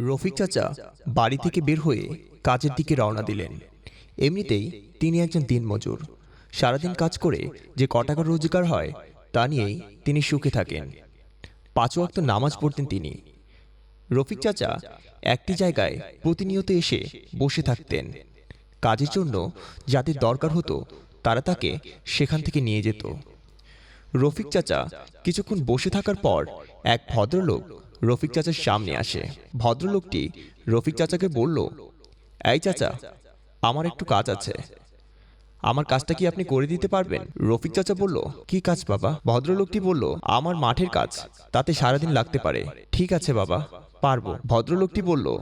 রফিক চাচা বাড়ি থেকে বের হয়ে কাজের দিকে রওনা দিলেন। এমনিতেই তিনি একজন দিনমজুর। সারাদিন কাজ করে যে ক রোজগার হয়, তা নিয়েই তিনি সুখে থাকেন। পাঁচ ওয়াক্ত নামাজ পড়তেন তিনি। রফিক চাচা একটি জায়গায় প্রতিনিয়ত এসে বসে থাকতেন। কাজের জন্য যাদের দরকার হতো, তারা তাকে সেখান থেকে নিয়ে যেত। রফিক চাচা কিছুক্ষণ বসে থাকার পর এক ভদ্রলোক রফিক চাচার সামনে আসে। ভদ্রলোকটি রফিক চাচাকে বলল, এই চাচা, আমার একটু কাজ আছে। আমার কাজটা কি আপনি করে দিতে পারবেন? রফিক চাচা বলল, কি কাজ বাবা? ভদ্রলোকটি বলল, আমার মাঠের কাজ, তাতে সারাদিন লাগতে পারে। ঠিক আছে বাবা, পারব। ভদ্রলোকটি বলল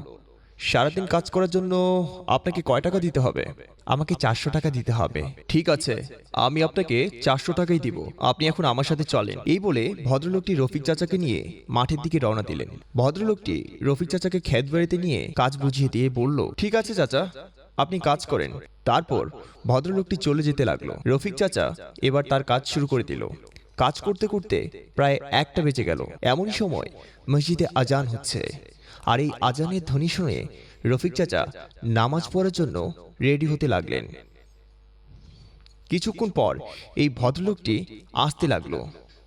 সারাদিন কাজ করার জন্য আপনাকে কয় টাকা দিতে হবে? আমাকে চারশো টাকা দিতে হবে। ঠিক আছে, আমি আপনাকে চারশো টাকাই দিব। আপনি এখন আমার সাথে চলেন। এই বলে ভদ্রলোকটি রফিক চাচাকে নিয়ে মাঠের দিকে রওনা দিলেন। ভদ্রলোকটি রফিক চাচাকে ক্ষেত বাড়িতে নিয়ে কাজ বুঝিয়ে দিয়ে বলল, ঠিক আছে চাচা, আপনি কাজ করেন। তারপর ভদ্রলোকটি চলে যেতে লাগল। রফিক চাচা এবার তার কাজ শুরু করে দিল। কাজ করতে করতে প্রায় একটা বেজে গেল। এমনই সময় মসজিদে আজান হচ্ছে। আর এই আজানের ধ্বনি শুনে রফিক চাচা নামাজ পড়ার জন্য রেডি হতে লাগলেন। কিছুক্ষণ পর এই ভদ্রলোকটি আসতে লাগল।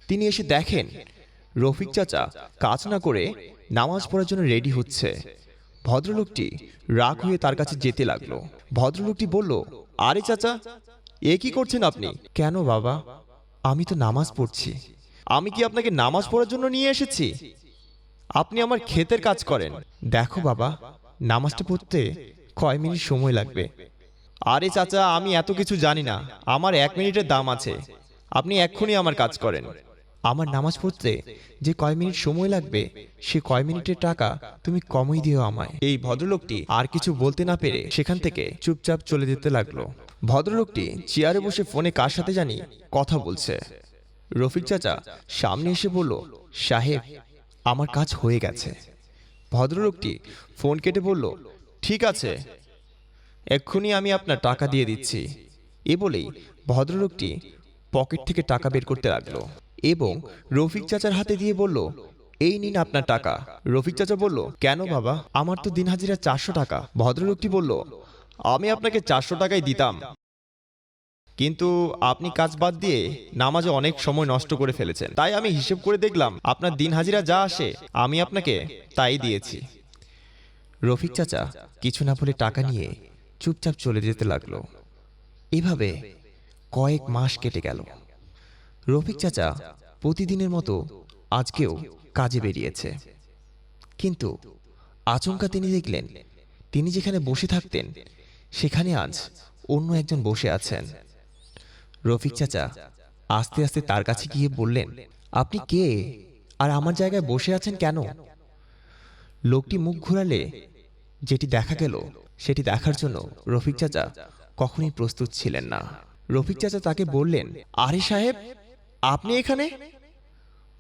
তিনি এসে দেখেন রফিক চাচা কাজ না করে নামাজ পড়ার জন্য রেডি হচ্ছে। ভদ্রলোকটি রাগ হয়ে তার কাছে যেতে লাগল। ভদ্রলোকটি বলল, আরে চাচা, এ কি করছেন আপনি? কেন বাবা? আমি তো নামাজ পড়ছি। আমি কি আপনাকে নামাজ পড়ার জন্য নিয়ে এসেছি? আপনি আমার ক্ষেতের কাজ করেন। দেখো বাবা, নামাজটা পড়তে কয় মিনিট সময় লাগবে? আরে চাচা, আমি এত কিছু জানি না। আমার এক মিনিটের দাম আছে। আপনি এক্ষুনি আমার কাজ করেন। আমার নামাজ পড়তে যে কয় মিনিট সময় লাগবে, সে কয় মিনিটের টাকা তুমি কমই দিও আমায়। এই ভদ্রলোকটি আর কিছু বলতে না পেরে সেখান থেকে চুপচাপ চলে যেতে লাগল। ভদ্রলোকটি চেয়ারে বসে ফোনে কার সাথে জানি কথা বলছে। রফিক চাচা সামনে এসে বলল, সাহেব আমার কাজ হয়ে গেছে। ভদ্রলোকটি ফোন কেটে বলল, ঠিক আছে। এক্ষুনি আমি আপনার টাকা দিয়ে দিচ্ছি। এ বলেই ভদ্রলোকটি পকেট থেকে টাকা বের করতে লাগল এবং রফিক চাচার হাতে দিয়ে বলল, এই নিন আপনার টাকা। রফিক চাচা বলল, কেন বাবা? আমার তো দিন হাজিরা চারশো টাকা। ভদ্রলোকটি বলল, আমি আপনাকে চারশো টাকাই দিতাম। কিন্তু আপনি কাজ বাদ দিয়ে নামাজে অনেক সময় নষ্ট করে ফেলেছেন। তাই আমি হিসেব করে দেখলাম, আপনার দিন হাজিরা যা আসে, আমি আপনাকে তাই দিয়েছি। রফিক চাচা কিছু না বলে টাকা নিয়ে চুপচাপ চলে যেতে লাগল। এভাবে কয়েক মাস কেটে গেল। রফিক চাচা প্রতিদিনের মতো আজকেও কাজে বেরিয়েছে। কিন্তু আচমকা তিনি দেখলেন, তিনি যেখানে বসে থাকতেন, সেখানে আজ অন্য একজন বসে আছেন। রফিক চাচা, আস্তে আস্তে তার কাছে গিয়ে বললেন, আপনি কে? আর আমার জায়গায় বসে আছেন কেন? লোকটি মুখ ঘোরালে যেটি দেখা গেল, সেটি দেখার জন্য রফিক চাচা কখনই প্রস্তুত ছিলেন না। রফিক চাচা তাকে বললেন, আরে সাহেব, আপনি এখানে?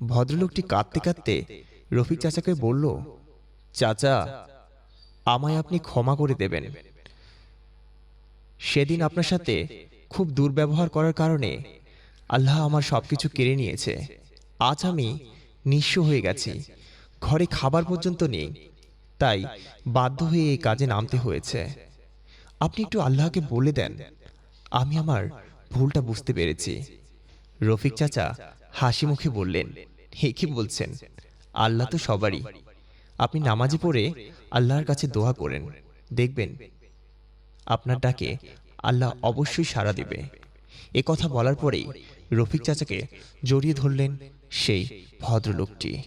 ভদ্রলোকটি কাঁদতে কাঁদতে রফিক চাচাকে বলল, চাচা, আমায় আপনি ক্ষমা করে দেবেন। সেদিন আপনার সাথে খুব দুর্ব্যবহার করার কারণে আল্লাহ আমার সব কিছু কেড়ে নিয়েছে। আজ আমি নিঃস্ব হয়ে গেছি। ঘরে খাবার পর্যন্ত নেই। তাই বাধ্য হয়ে এই কাজে নামতে হয়েছে। আপনি একটু আল্লাহকে বলে দেন। আমি আমার ভুলটা বুঝতে পেরেছি। রফিক চাচা হাসি মুখে বললেন, হে, কি বলছেন? আল্লাহ তো সবারই। আপনি নামাজে পড়ে আল্লাহর কাছে দোয়া করেন। দেখবেন আপনার ডাকে আল্লাহ অবশ্যই সাড়া দেবে। এ কথা বলার পরেই রফিক চাচাকে জড়িয়ে ধরলেন সেই ভদ্রলোকটি।